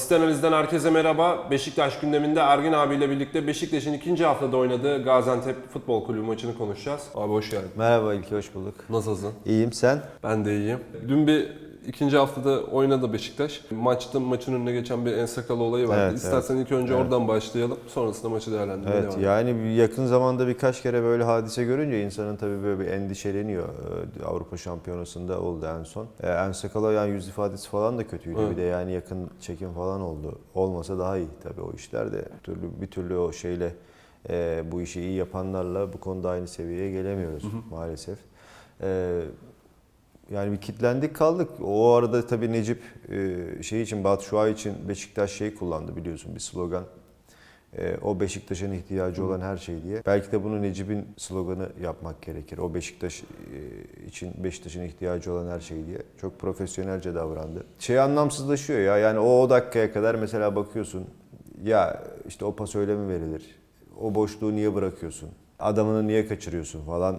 Basit Analiz'den herkese merhaba. Beşiktaş gündeminde Ergin abiyle birlikte Beşiktaş'ın ikinci haftada oynadığı Gaziantep Futbol Kulübü maçını konuşacağız. Abi hoş geldin. Merhaba İlki, hoş bulduk. Nasılsın? İyiyim, sen? Ben de iyiyim. Dün bir ikinci haftada oynadı Beşiktaş. Maçta maçın önüne geçen bir Ensakalı olayı vardı. Evet, İstersen ilk önce oradan başlayalım. Sonrasında maçı değerlendirmeye Evet, devam yani yakın zamanda birkaç kere böyle hadise görünce insanın tabii böyle bir endişeleniyor. Ee, Avrupa Şampiyonası'nda oldu en son. Ee, Ensakala yani yüz ifadesi falan da kötüydü. Evet. Bir de yani yakın çekim falan oldu. Olmasa daha iyi tabii o işler de. Bir türlü, bir türlü o şeyle e, bu işi iyi yapanlarla bu konuda aynı seviyeye gelemiyoruz maalesef. Ee, Yani bir kitlendik kaldık. O arada tabii Necip e, şey için Batu Şuay için Beşiktaş şey kullandı biliyorsun bir slogan. E, O Beşiktaş'ın ihtiyacı olan her şey diye. Belki de bunu Necip'in sloganı yapmak gerekir. O Beşiktaş e, için Beşiktaş'ın ihtiyacı olan her şey diye. Çok profesyonelce davrandı. Şey anlamsızlaşıyor ya. Yani o, o dakikaya kadar mesela bakıyorsun. Ya işte o pas öyle mi verilir? O boşluğu niye bırakıyorsun? Adamını niye kaçırıyorsun falan.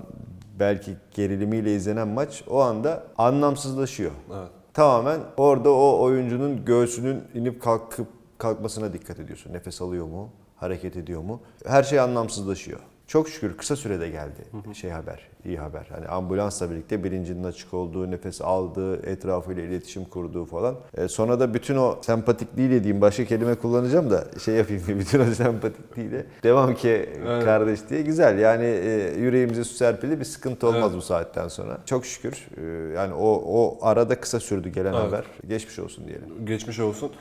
Belki gerilimiyle izlenen maç o anda anlamsızlaşıyor. Evet. Tamamen orada o oyuncunun göğsünün inip kalkıp kalkmasına dikkat ediyorsun. Nefes alıyor mu? Hareket ediyor mu? Her şey anlamsızlaşıyor. Çok şükür kısa sürede geldi şey haber, iyi haber. Hani ambulansla birlikte bilincinin açık olduğu, nefes aldığı, etrafıyla iletişim kurduğu falan. E, sonra da bütün o sempatikliğiyle diyeyim, başka kelime kullanacağım da şey yapayım, bütün o sempatikliğiyle devam ki Evet. kardeş diye güzel. Yani e, yüreğimize su serpildi bir sıkıntı olmaz Evet. bu saatten sonra. Çok şükür e, yani o, o arada kısa sürdü gelen Evet. haber. Geçmiş olsun diyelim. Geçmiş olsun.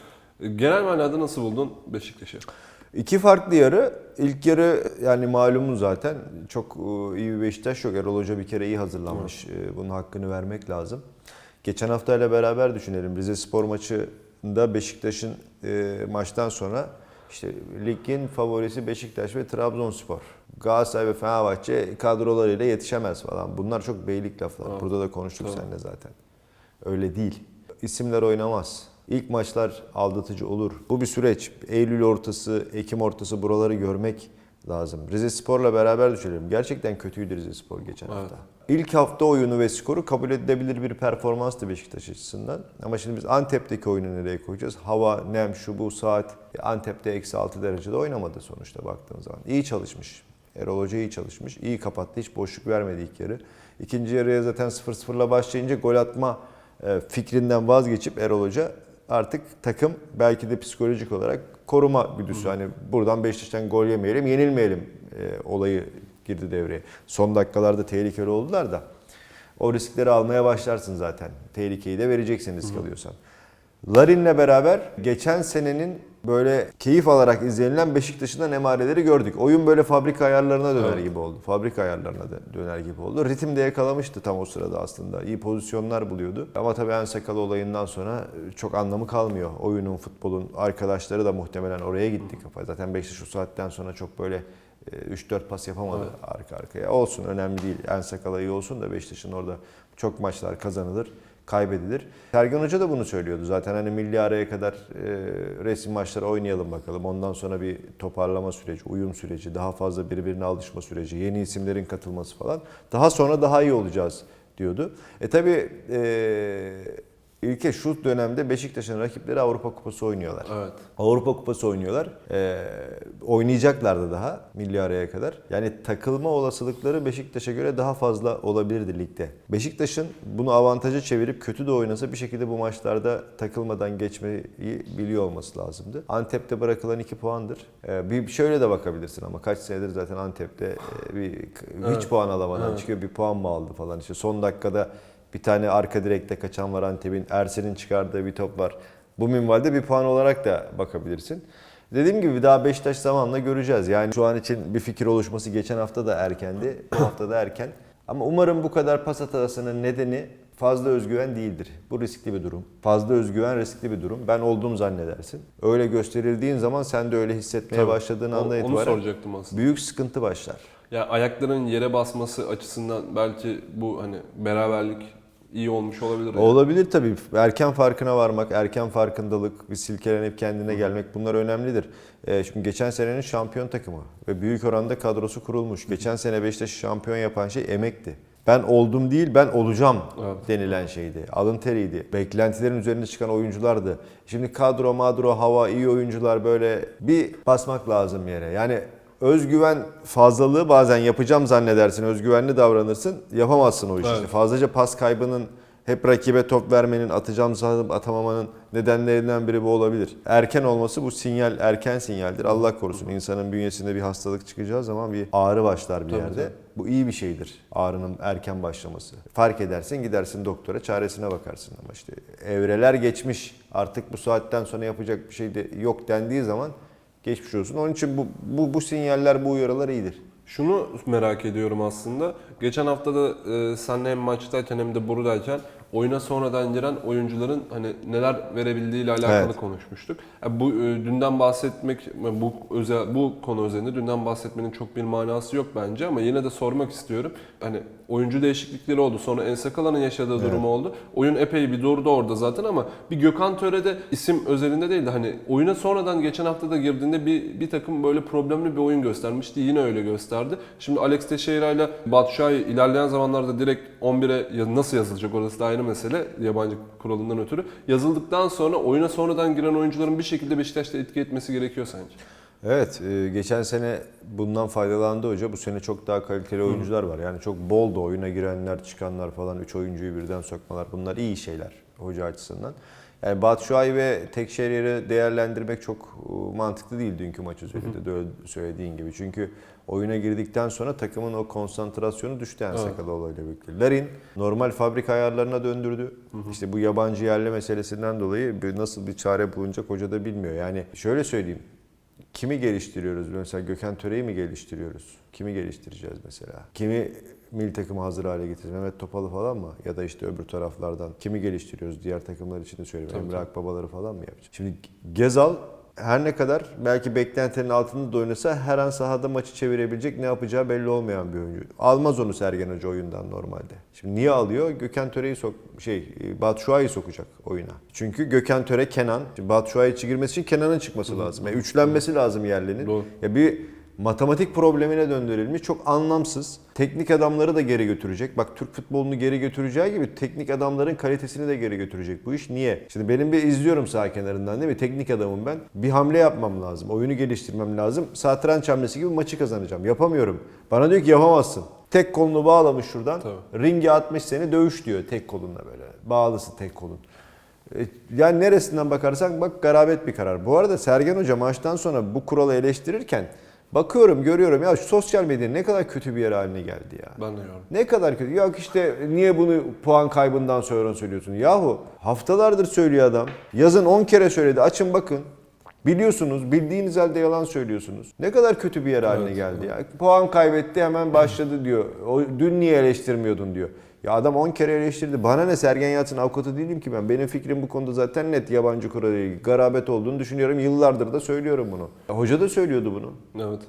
Genel manada nasıl buldun Beşiktaş'ı? İki farklı yarı. İlk yarı yani malumun zaten çok e, iyi bir Beşiktaş yok. Erol Hoca bir kere iyi hazırlanmış. E, Bunun hakkını vermek lazım. Geçen haftayla beraber düşünelim. Rize Spor maçında Beşiktaş'ın e, maçtan sonra işte ligin favorisi Beşiktaş ve Trabzonspor. Galatasaray ve Fenerbahçe kadrolarıyla yetişemez falan. Bunlar çok beylik laflar. Evet. Burada da konuştuk Tabii. seninle zaten. Öyle değil. İsimler oynamaz. İlk maçlar aldatıcı olur. Bu bir süreç. Eylül ortası, Ekim ortası buraları görmek lazım. Rize Spor'la beraber düşünelim. Gerçekten kötüydü Rize Spor geçen Evet. hafta. İlk hafta oyunu ve skoru kabul edilebilir bir performanstı Beşiktaş açısından. Ama şimdi biz Antep'teki oyunu nereye koyacağız? Hava, nem, şu bu saat. Antep'te eksi 6 derecede oynamadı sonuçta baktığın zaman. İyi çalışmış. Erol Hoca iyi çalışmış. İyi kapattı. Hiç boşluk vermedi ilk yarı. İkinci yarıya zaten 0-0'la başlayınca gol atma e, fikrinden vazgeçip Erol Hoca artık takım belki de psikolojik olarak koruma güdüsü. Hani buradan Beşiktaş'tan gol yemeyelim, yenilmeyelim e, olayı girdi devreye. Son dakikalarda tehlikeli oldular da o riskleri almaya başlarsın zaten. Tehlikeyi de vereceksin risk alıyorsan. Larin'le beraber geçen senenin böyle keyif alarak izlenilen Beşiktaş'ın emareleri gördük. Oyun böyle fabrika ayarlarına döner Evet. gibi oldu. Fabrika ayarlarına döner gibi oldu. Ritim de yakalamıştı tam o sırada aslında. İyi pozisyonlar buluyordu. Ama tabii en sakalı olayından sonra çok anlamı kalmıyor. Oyunun, futbolun arkadaşları da muhtemelen oraya gitti kafa. Zaten Beşiktaş o saatten sonra çok böyle e, 3-4 pas yapamadı arka arkaya. Olsun önemli değil. En sakala iyi olsun da Beşiktaş'ın orada çok maçlar kazanılır kaybedilir. Sergen Hoca da bunu söylüyordu. Zaten hani milli araya kadar e, resim maçları oynayalım bakalım. Ondan sonra bir toparlama süreci, uyum süreci, daha fazla birbirine alışma süreci, yeni isimlerin katılması falan. Daha sonra daha iyi olacağız diyordu. E tabi İlke şu dönemde Beşiktaş'ın rakipleri Avrupa Kupası oynuyorlar. Evet. Avrupa Kupası oynuyorlar. Ee, oynayacaklardı daha milli araya kadar. Yani takılma olasılıkları Beşiktaş'a göre daha fazla olabilirdi ligde. Beşiktaş'ın bunu avantaja çevirip kötü de oynasa bir şekilde bu maçlarda takılmadan geçmeyi biliyor olması lazımdı. Antep'te bırakılan 2 puandır. Ee, bir şöyle de bakabilirsin ama kaç senedir zaten Antep'te e, bir hiç Evet. puan alamadan Evet. çıkıyor. Bir puan mı aldı falan işte son dakikada bir tane arka direkte kaçan var Antep'in. Ersen'in çıkardığı bir top var. Bu minvalde bir puan olarak da bakabilirsin. Dediğim gibi daha Beşiktaş zamanla göreceğiz. Yani şu an için bir fikir oluşması geçen hafta da erkendi. Bu hafta da erken. Ama umarım bu kadar pas hatasının nedeni fazla özgüven değildir. Bu riskli bir durum. Fazla özgüven riskli bir durum. Ben olduğum zannedersin. Öyle gösterildiğin zaman sen de öyle hissetmeye Tabii. başladığın anda Onu itibaren soracaktım aslında. büyük sıkıntı başlar. Ya ayakların yere basması açısından belki bu hani beraberlik iyi olmuş olabilir. yani. Olabilir tabii. Erken farkına varmak, erken farkındalık, bir silkelenip kendine gelmek bunlar önemlidir. Ee, şimdi geçen senenin şampiyon takımı ve büyük oranda kadrosu kurulmuş. Geçen sene Beşiktaş'ı şampiyon yapan şey emekti. Ben oldum değil ben olacağım Evet. denilen şeydi. Alın teriydi. Beklentilerin üzerine çıkan oyunculardı. Şimdi kadro madro hava iyi oyuncular böyle bir basmak lazım yere. Yani özgüven fazlalığı bazen yapacağım zannedersin. Özgüvenli davranırsın. Yapamazsın o işi. Evet. Fazlaca pas kaybının hep rakibe top vermenin, atacağım sanıp atamamanın nedenlerinden biri bu olabilir. Erken olması bu sinyal, erken sinyaldir. Allah korusun insanın bünyesinde bir hastalık çıkacağı zaman bir ağrı başlar bir Tabii, yerde. tabii. Bu iyi bir şeydir ağrının erken başlaması. Fark edersin gidersin doktora çaresine bakarsın ama işte evreler geçmiş artık bu saatten sonra yapacak bir şey de yok dendiği zaman geçmiş olsun. Onun için bu, bu, bu sinyaller bu uyarılar iyidir. Şunu merak ediyorum aslında. Geçen hafta da e, senle hem maçtayken hem de buradayken oyuna sonradan giren oyuncuların hani neler verebildiği ile alakalı Evet. konuşmuştuk. Yani bu e, dünden bahsetmek bu özel bu konu üzerinde dünden bahsetmenin çok bir manası yok bence ama yine de sormak istiyorum. Hani oyuncu değişiklikleri oldu. Sonra Ensakala'nın yaşadığı durum oldu. Oyun epey bir durdu orada zaten ama bir Gökhan Töre'de isim özelinde değil de hani oyuna sonradan geçen hafta da girdiğinde bir, bir takım böyle problemli bir oyun göstermişti. Yine öyle gösterdi. Şimdi Alex Teixeira ile Batshuayi ilerleyen zamanlarda direkt 11'e ya- nasıl yazılacak orası da ayrı mesele yabancı kuralından ötürü. Yazıldıktan sonra oyuna sonradan giren oyuncuların bir şekilde Beşiktaş'ta etki etmesi gerekiyor sence? Evet, e, geçen sene bundan faydalandı hoca. Bu sene çok daha kaliteli oyuncular var. Yani çok bol da oyuna girenler, çıkanlar falan, 3 oyuncuyu birden sokmalar. Bunlar iyi şeyler hoca açısından. Yani Batshuayi ve Tekşehir'i değerlendirmek çok e, mantıklı değil dünkü maç üzerinde de öyle söylediğin gibi. Çünkü oyuna girdikten sonra takımın o konsantrasyonu düştü en Evet. Sakaloğlu ile birlikte. Larin normal fabrika ayarlarına döndürdü. İşte bu yabancı yerli meselesinden dolayı nasıl bir çare bulunacak hoca da bilmiyor. Yani şöyle söyleyeyim. Kimi geliştiriyoruz? Mesela Gökhan Töre'yi mi geliştiriyoruz? Kimi geliştireceğiz mesela? Kimi milli takımı hazır hale getireceğiz? Mehmet Topal'ı falan mı? Ya da işte öbür taraflardan kimi geliştiriyoruz? Diğer takımlar için de söyleyeyim. Tabii, Emre tabii. Akbabaları falan mı yapacağız? Şimdi Gezal her ne kadar belki beklentilerin altında da oynasa her an sahada maçı çevirebilecek ne yapacağı belli olmayan bir oyuncu. Almaz onu Sergen Hoca oyundan normalde. Şimdi niye alıyor? Gökhan Töre'yi sok şey Batshuayi'yi sokacak oyuna. Çünkü Gökhan Töre Kenan. Şimdi Batshuayi girmesi için Kenan'ın çıkması lazım. Yani üçlenmesi lazım yerlinin. Doğru. Ya bir matematik problemine döndürülmüş. Çok anlamsız. Teknik adamları da geri götürecek. Bak Türk futbolunu geri götüreceği gibi teknik adamların kalitesini de geri götürecek. Bu iş niye? Şimdi benim bir izliyorum sağ kenarından değil mi? Teknik adamım ben. Bir hamle yapmam lazım. Oyunu geliştirmem lazım. Satranç hamlesi gibi maçı kazanacağım. Yapamıyorum. Bana diyor ki yapamazsın. Tek kolunu bağlamış şuradan. Tabii. Ringe atmış seni dövüş diyor tek kolunla böyle. Bağlısın tek kolun. E, Yani neresinden bakarsan bak garabet bir karar. Bu arada Sergen Hoca maçtan sonra bu kuralı eleştirirken bakıyorum görüyorum ya şu sosyal medya ne kadar kötü bir yer haline geldi ya. Ben de yorum. Ne kadar kötü. Yok işte niye bunu puan kaybından sonra söylüyorsun? Yahu haftalardır söylüyor adam. Yazın 10 kere söyledi. Açın bakın. Biliyorsunuz, bildiğiniz halde yalan söylüyorsunuz. Ne kadar kötü bir yer haline Evet, geldi ya. Puan kaybetti hemen başladı diyor. O, dün niye eleştirmiyordun diyor. Ya adam 10 kere eleştirdi. Bana ne Sergen Yalçın avukatı değilim ki ben. Benim fikrim bu konuda zaten net yabancı kurala ilgili. Garabet olduğunu düşünüyorum. Yıllardır da söylüyorum bunu. Ya hoca da söylüyordu bunu. Evet.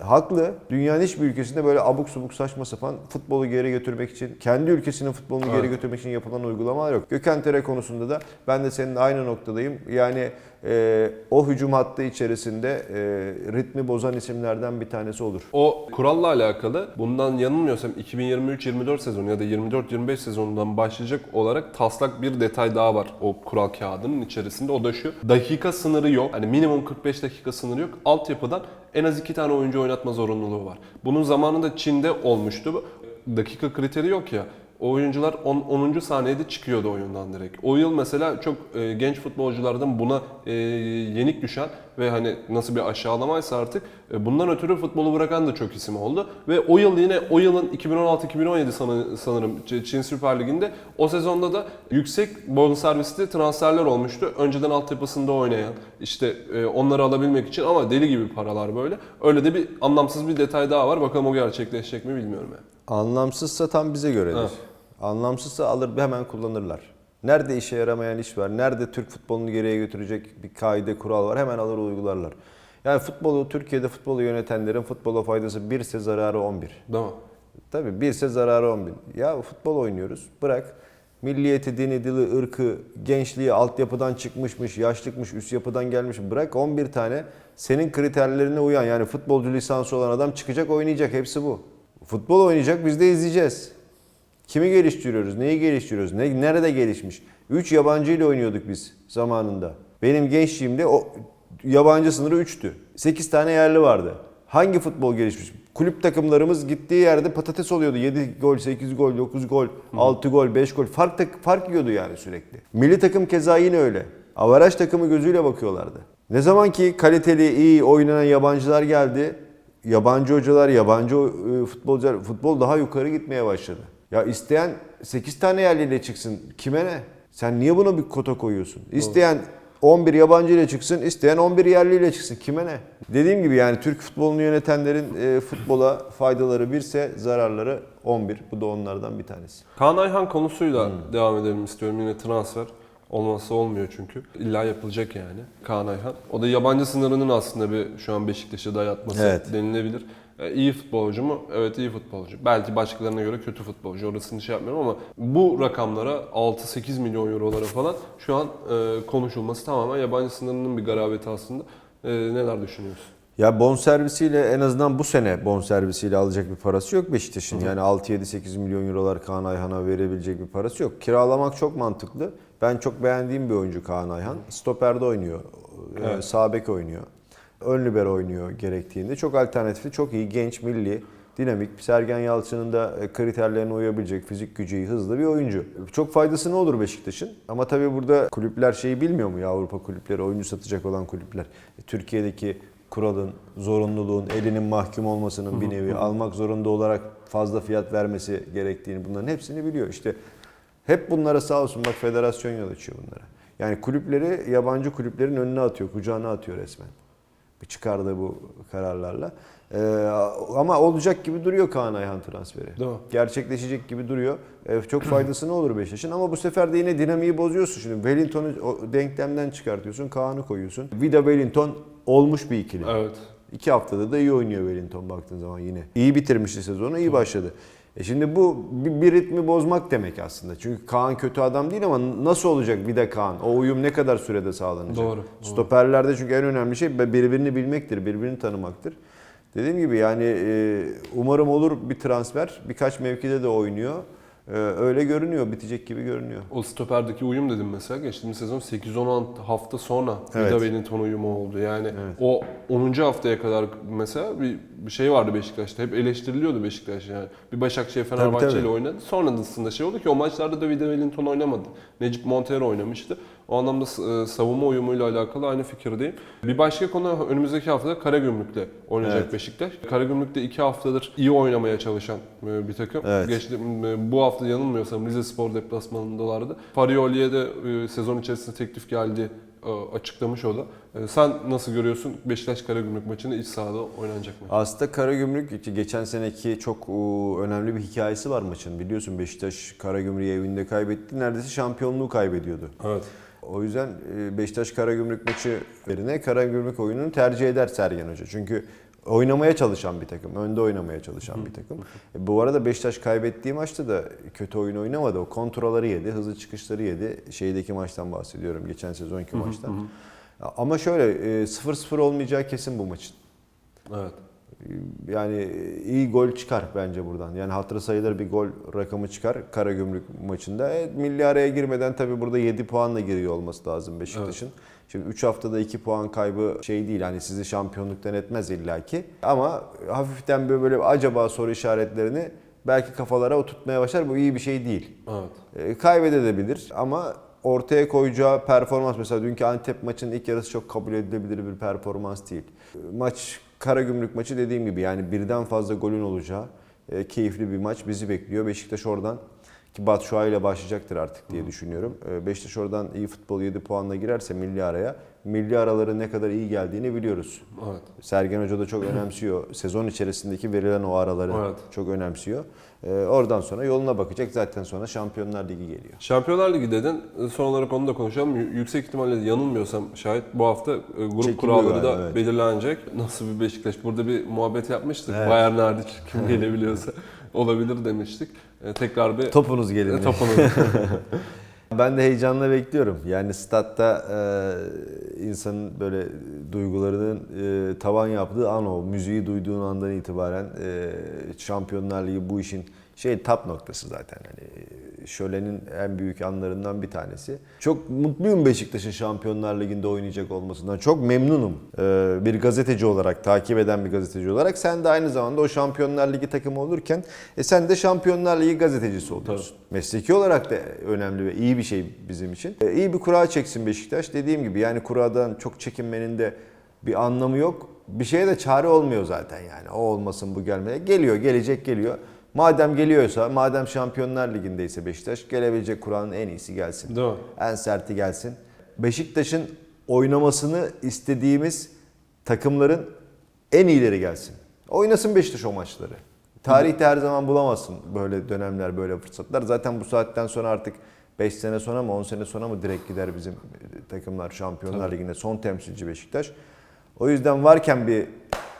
Haklı. Dünyanın hiçbir ülkesinde böyle abuk subuk saçma sapan futbolu geri götürmek için, kendi ülkesinin futbolunu Evet. geri götürmek için yapılan uygulamalar yok. Gökhan Tere konusunda da ben de senin aynı noktadayım. Yani e, o hücum hattı içerisinde e, ritmi bozan isimlerden bir tanesi olur. O kuralla alakalı bundan yanılmıyorsam 2023-24 sezonu ya da 24-25 sezonundan başlayacak olarak taslak bir detay daha var o kural kağıdının içerisinde. O da şu. Dakika sınırı yok. Hani minimum 45 dakika sınırı yok. Altyapıdan en az iki tane oyuncu oynatma zorunluluğu var. Bunun zamanında Çin'de olmuştu. Dakika kriteri yok ya. O oyuncular 10. 10. saniyede çıkıyordu oyundan direkt. O yıl mesela çok e, genç futbolculardan buna e, yenik düşen ve hani nasıl bir aşağılamaysa artık e, bundan ötürü futbolu bırakan da çok isim oldu. Ve o yıl yine o yılın 2016-2017 sanı- sanırım Çin Süper Ligi'nde o sezonda da yüksek bonservisli transferler olmuştu. Önceden altyapısında oynayan işte e, onları alabilmek için ama deli gibi paralar böyle. Öyle de bir anlamsız bir detay daha var. Bakalım o gerçekleşecek mi bilmiyorum yani. Anlamsızsa tam bize göredir. Evet. Anlamsızsa alır hemen kullanırlar. Nerede işe yaramayan iş var, nerede Türk futbolunu geriye götürecek bir kaide, kural var hemen alır uygularlar. Yani futbolu, Türkiye'de futbolu yönetenlerin futbola faydası 1 ise zararı 11. Değil mi? Tabii 1 ise zararı 10 bin. Ya futbol oynuyoruz bırak. Milliyeti, dini, dili, ırkı, gençliği, altyapıdan çıkmışmış, yaşlıkmış, üst yapıdan gelmiş. Bırak 11 tane senin kriterlerine uyan yani futbolcu lisansı olan adam çıkacak oynayacak. Hepsi bu. Futbol oynayacak biz de izleyeceğiz. Kimi geliştiriyoruz? Neyi geliştiriyoruz? Ne, nerede gelişmiş? 3 yabancı ile oynuyorduk biz zamanında. Benim gençliğimde o yabancı sınırı 3'tü. 8 tane yerli vardı. Hangi futbol gelişmiş? Kulüp takımlarımız gittiği yerde patates oluyordu. 7 gol, 8 gol, 9 gol, 6 gol, 5 gol. Fark, tak- fark yiyordu yani sürekli. Milli takım keza yine öyle. Avaraj takımı gözüyle bakıyorlardı. Ne zaman ki kaliteli, iyi oynanan yabancılar geldi, yabancı hocalar, yabancı e, futbolcular, futbol daha yukarı gitmeye başladı. Ya isteyen 8 tane yerliyle çıksın. Kime ne? Sen niye buna bir kota koyuyorsun? İsteyen 11 yabancı ile çıksın, isteyen 11 yerliyle çıksın. Kime ne? Dediğim gibi yani Türk futbolunu yönetenlerin e, futbola faydaları birse zararları 11. Bu da onlardan bir tanesi. Kaan Ayhan konusuyla devam edelim istiyorum. Yine transfer olmazsa olmuyor çünkü. İlla yapılacak yani Kaan Ayhan. O da yabancı sınırının aslında bir şu an Beşiktaş'a dayatması Evet. denilebilir. E, iyi futbolcu mu? Evet iyi futbolcu. Belki başkalarına göre kötü futbolcu. Orasını şey yapmıyorum ama bu rakamlara 6-8 milyon eurolara falan şu an e, konuşulması tamamen yabancı sınırının bir garabeti aslında. E, neler düşünüyorsun? Ya bonservisiyle en azından bu sene bonservisiyle alacak bir parası yok Beşiktaş'ın. Yani 6-7-8 milyon eurolar Kaan Ayhan'a verebilecek bir parası yok. Kiralamak çok mantıklı. Ben çok beğendiğim bir oyuncu Kaan Ayhan. Stoper'de oynuyor. Evet. Evet. Sağ bek oynuyor. Ön libero oynuyor gerektiğinde. Çok alternatifli, çok iyi, genç, milli, dinamik. Sergen Yalçın'ın da e, kriterlerine uyabilecek fizik gücü iyi, hızlı bir oyuncu. Çok faydası ne olur Beşiktaş'ın? Ama tabii burada kulüpler şeyi bilmiyor mu ya Avrupa kulüpleri, oyuncu satacak olan kulüpler. E, Türkiye'deki kuralın, zorunluluğun, elinin mahkum olmasının bir nevi almak zorunda olarak fazla fiyat vermesi gerektiğini bunların hepsini biliyor. İşte hep bunlara sağ olsun bak federasyon yol açıyor bunlara. Yani kulüpleri yabancı kulüplerin önüne atıyor, kucağına atıyor resmen. Bir çıkardığı bu kararlarla. Ee, ama olacak gibi duruyor Kaan Ayhan transferi. Mi? Gerçekleşecek gibi duruyor. Ee, çok faydası ne olur Beşiktaş'ın ama bu sefer de yine dinamiği bozuyorsun. Şimdi Wellington'u denklemden çıkartıyorsun, Kaan'ı koyuyorsun. Vida Wellington olmuş bir ikili. Evet. İki haftada da iyi oynuyor Wellington baktığın zaman yine. İyi bitirmişti sezonu, iyi başladı. E şimdi bu bir, bir ritmi bozmak demek aslında. Çünkü Kaan kötü adam değil ama nasıl olacak bir de Kaan? O uyum ne kadar sürede sağlanacak? Doğru, doğru. Stoperlerde çünkü en önemli şey birbirini bilmektir, birbirini tanımaktır. Dediğim gibi yani e, umarım olur bir transfer. Birkaç mevkide de oynuyor. E, Öyle görünüyor, bitecek gibi görünüyor. O stoperdeki uyum dedim mesela. Geçtiğimiz sezon 8-10 hafta sonra Evet. Vida Wellington uyumu oldu. Yani Evet. o 10. haftaya kadar mesela bir, bir şey vardı Beşiktaş'ta. Hep eleştiriliyordu Beşiktaş yani. Bir Başakşehir Fenerbahçe ile oynadı. Sonrasında şey oldu ki o maçlarda da Vida Wellington oynamadı. Necip Montero oynamıştı. O anlamda e, savunma uyumuyla alakalı aynı fikirdeyim. Bir başka konu önümüzdeki haftada Karagümrük'le oynayacak Evet. Beşiktaş. Karagümrük'te iki haftadır iyi oynamaya çalışan e, bir takım. Evet. Geçti, e, bu hafta yanılmıyorsam Rize Spor deplasmanındalardı. Farioli'ye de sezon içerisinde teklif geldi açıklamış o da. E, Sen nasıl görüyorsun Beşiktaş Karagümrük maçını iç sahada oynanacak mı? Aslında Karagümrük geçen seneki çok önemli bir hikayesi var maçın. Biliyorsun Beşiktaş Karagümrük'ü evinde kaybetti. Neredeyse şampiyonluğu kaybediyordu. Evet. O yüzden e, Beşiktaş Karagümrük maçı yerine Karagümrük oyununu tercih eder Sergen Hoca. Çünkü oynamaya çalışan bir takım, önde oynamaya çalışan bir takım. E, bu arada Beşiktaş kaybettiği maçta da kötü oyun oynamadı. O kontrolları yedi, hızlı çıkışları yedi. Şeydeki maçtan bahsediyorum, geçen sezonki maçtan. Ama şöyle e, 0-0 olmayacağı kesin bu maçın. Evet. Yani iyi gol çıkar bence buradan. Yani hatırı sayılır bir gol rakamı çıkar Karagümrük maçında. E, milli araya girmeden tabii burada 7 puanla giriyor olması lazım Beşiktaş'ın. Şimdi 3 haftada 2 puan kaybı şey değil hani sizi şampiyonluktan etmez illaki. Ama hafiften böyle, böyle acaba soru işaretlerini belki kafalara oturtmaya başlar. Bu iyi bir şey değil. Evet. E, kaybedebilir ama ortaya koyacağı performans mesela dünkü Antep maçının ilk yarısı çok kabul edilebilir bir performans değil. Maç Karagümrük maçı dediğim gibi yani birden fazla golün olacağı e, keyifli bir maç bizi bekliyor. Beşiktaş oradan ki Batshuayi ile başlayacaktır artık diye düşünüyorum. E, Beşiktaş oradan iyi futbol 7 puanla girerse milli araya milli araları ne kadar iyi geldiğini biliyoruz. Evet. Sergen Hoca da çok önemsiyor. Sezon içerisindeki verilen o araları Evet. çok önemsiyor. Ee, oradan sonra yoluna bakacak. Zaten sonra Şampiyonlar Ligi geliyor. Şampiyonlar Ligi dedin. Son olarak onu da konuşalım. Yüksek ihtimalle yanılmıyorsam şayet bu hafta e, grup Çekiliyor kuralları da galiba, evet. belirlenecek. Nasıl bir Beşiktaş? Burada bir muhabbet yapmıştık. Evet. Bayern hariç kim gelebiliyorsa olabilir demiştik. E, tekrar bir Topunuz gelin. e, topunuz. Ben de heyecanla bekliyorum. Yani statta e, insanın böyle duygularının e, tavan yaptığı an o. Müziği duyduğun andan itibaren e, Şampiyonlar Ligi bu işin şey tap noktası zaten. Hani şölenin en büyük anlarından bir tanesi. Çok mutluyum Beşiktaş'ın Şampiyonlar Ligi'nde oynayacak olmasından. Çok memnunum. Ee, bir gazeteci olarak, takip eden bir gazeteci olarak. Sen de aynı zamanda o Şampiyonlar Ligi takımı olurken e sen de Şampiyonlar Ligi gazetecisi oluyorsun. Mesleki olarak da önemli ve iyi bir şey bizim için. E, iyi bir kura çeksin Beşiktaş. Dediğim gibi yani kuradan çok çekinmenin de bir anlamı yok. Bir şeye de çare olmuyor zaten yani. O olmasın bu gelmeye. Geliyor, gelecek geliyor. Madem geliyorsa, madem Şampiyonlar Ligi'ndeyse Beşiktaş, gelebilecek kuranın en iyisi gelsin. Mi? En serti gelsin. Beşiktaş'ın oynamasını istediğimiz takımların en iyileri gelsin. Oynasın Beşiktaş o maçları. Tarihte her zaman bulamazsın böyle dönemler, böyle fırsatlar. Zaten bu saatten sonra artık 5 sene sonra mı 10 sene sonra mı direkt gider bizim takımlar Şampiyonlar Ligi'nde son temsilci Beşiktaş. O yüzden varken bir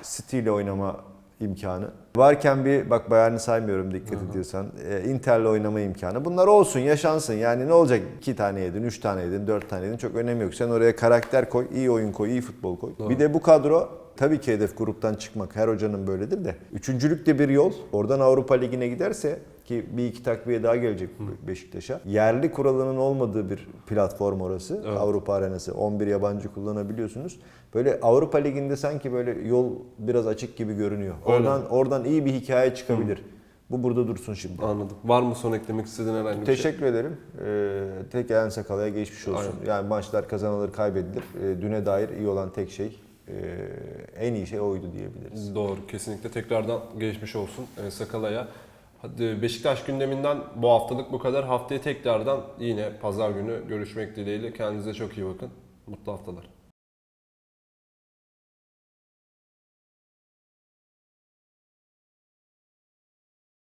stile oynama imkanı. Varken bir bak Bayern'i saymıyorum dikkat ediyorsan. E, Inter'le oynama imkanı. Bunlar olsun, yaşansın. Yani ne olacak? 2 tane yedin, 3 tane yedin, 4 tane yedin. Çok önemi yok. Sen oraya karakter koy, iyi oyun koy, iyi futbol koy. Bir de bu kadro tabii ki hedef gruptan çıkmak. Her hocanın böyledir de. Üçüncülük de bir yol. Oradan Avrupa Ligi'ne giderse ki bir iki takviye daha gelecek Beşiktaş'a. Yerli kuralının olmadığı bir platform orası. Evet. Avrupa arenası. 11 yabancı kullanabiliyorsunuz. Böyle Avrupa Ligi'nde sanki böyle yol biraz açık gibi görünüyor. Öyle. Oradan oradan iyi bir hikaye çıkabilir. Bu burada dursun şimdi. Anladım. Var mı son eklemek istediğin herhangi bir şey? Teşekkür ederim. Ee, tek Eren Sakala'ya geçmiş olsun. Aynen. Yani maçlar kazanılır, kaybedilir. Ee, düne dair iyi olan tek şey, e, en iyi şey oydu diyebiliriz. Doğru. Kesinlikle. Tekrardan geçmiş olsun e, Sakala'ya. Hadi Beşiktaş gündeminden bu haftalık bu kadar. Haftaya tekrardan yine pazar günü görüşmek dileğiyle. Kendinize çok iyi bakın. Mutlu haftalar.